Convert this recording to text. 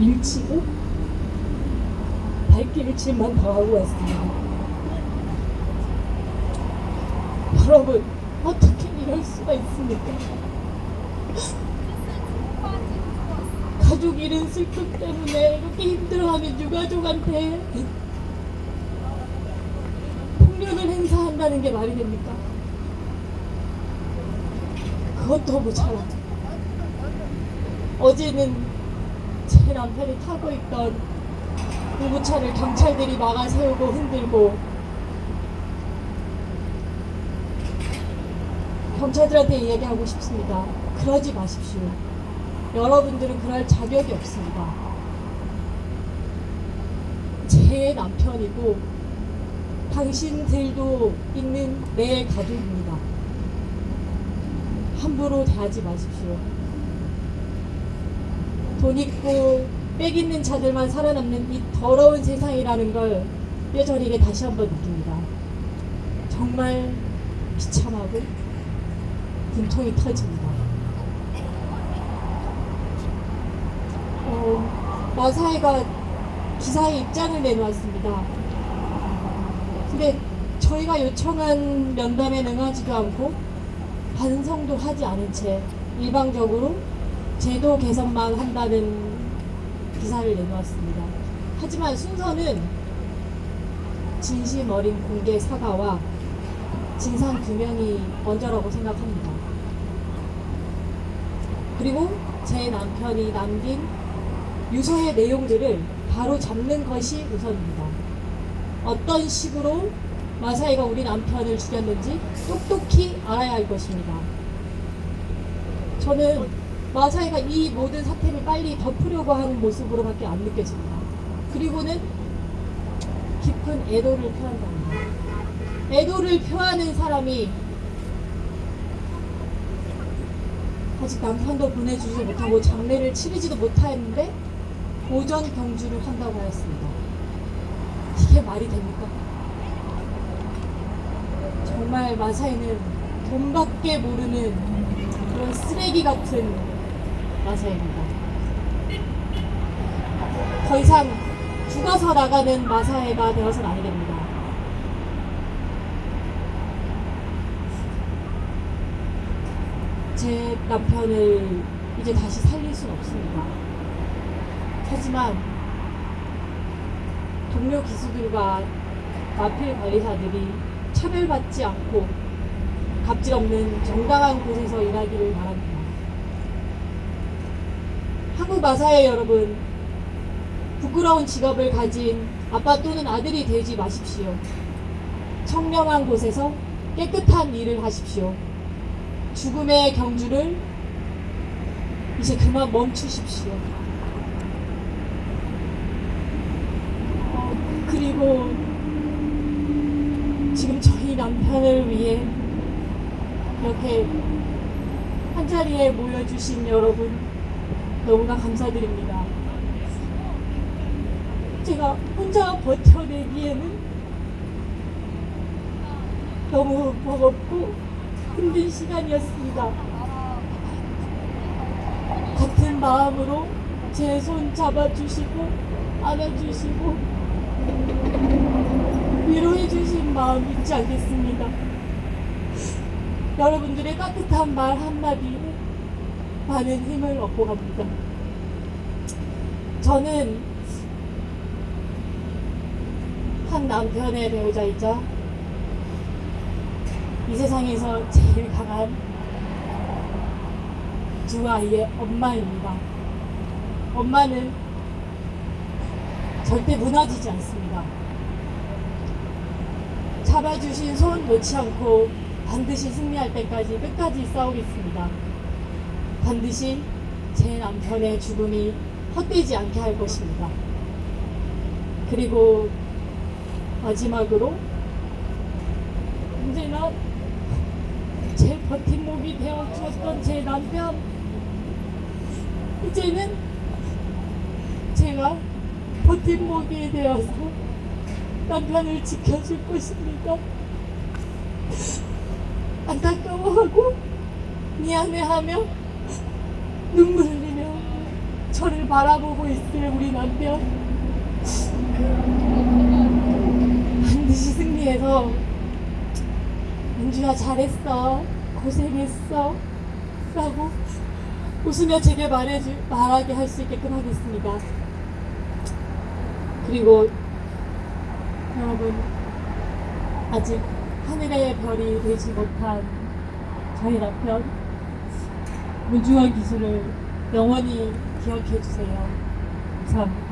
일치고 발길질만 당하고 왔습니다. 여러분 어떻게 이럴 수가 있습니까? 가족 잃은 슬픔 때문에 이렇게 힘들어하는 유가족한테 폭력을 행사한다는 게 말이 됩니까? 그것도 모자라. 어제는 제 남편이 타고 있던 공구차를 경찰들이 막아 세우고 흔들고 경찰들한테 이야기하고 싶습니다. 그러지 마십시오. 여러분들은 그럴 자격이 없습니다. 제 남편이고 당신들도 있는 내 가족입니다. 함부로 대하지 마십시오. 돈 있고 빽 있는 자들만 살아남는 이 더러운 세상이라는 걸 뼈저리게 다시 한번 느낍니다. 정말 비참하고 분통이 터집니다. 어, 마사회가 기사에 입장을 내놓았습니다. 근데 저희가 요청한 면담에 응하지도 않고 반성도 하지 않은 채 일방적으로 제도 개선만 한다는 기사를 내놓았습니다. 하지만 순서는 진심 어린 공개 사과와 진상 규명이 먼저라고 생각합니다. 그리고 제 남편이 남긴 유서의 내용들을 바로 잡는 것이 우선입니다. 어떤 식으로 마사이가 우리 남편을 죽였는지 똑똑히 알아야 할 것입니다. 저는 마사이가 이 모든 사태를 빨리 덮으려고 하는 모습으로밖에 안 느껴집니다. 그리고는 깊은 애도를 표한답니다. 애도를 표하는 사람이 아직 남편도 보내주지 못하고 장례를 치르지도 못하였는데 오전 경주를 한다고 하였습니다. 이게 말이 됩니까? 정말 마사이는 돈밖에 모르는 그런 쓰레기 같은 마사입니다. 더 이상 죽어서 나가는 마사회가 되어서는 안 됩니다. 제 남편을 이제 다시 살릴 수는 없습니다. 하지만 동료 기수들과 마필 관리사들이 차별받지 않고 갑질 없는 정당한 곳에서 일하기를 바랍니다. 마사회 여러분, 부끄러운 직업을 가진 아빠 또는 아들이 되지 마십시오. 청렴한 곳에서 깨끗한 일을 하십시오. 죽음의 경주를 이제 그만 멈추십시오. 어, 그리고 지금 저희 남편을 위해 이렇게 한 자리에 모여주신 여러분 너무나 감사드립니다. 제가 혼자 버텨내기에는 너무 버겁고 힘든 시간이었습니다. 같은 마음으로 제 손 잡아주시고 안아주시고 위로해주신 마음 잊지 않겠습니다. 여러분들의 따뜻한 말 한마디에 많은 힘을 얻고 갑니다. 저는 한 남편의 배우자이자 이 세상에서 제일 강한 두 아이의 엄마입니다. 엄마는 절대 무너지지 않습니다. 잡아주신 손 놓지 않고 반드시 승리할 때까지 끝까지 싸우겠습니다. 반드시 제 남편의 죽음이 헛되지 않게 할 것입니다. 그리고 마지막으로 언제나 제 버팀목이 되어 주었던 제 남편 이제는 제가 버팀목이 되어서 남편을 지켜줄 것입니다. 안타까워하고 미안해하며 눈물 흘리며 저를 바라보고 있을 우리 남편. 반드시 승리해서 민주야 잘했어. 고생했어. 라고 웃으며 제게 말해주, 말하게 할 수 있게끔 하겠습니다. 그리고 여러분 아직 하늘의 별이 되지 못한 저희 남편 문중원 기술을 영원히 기억해 주세요. 감사합니다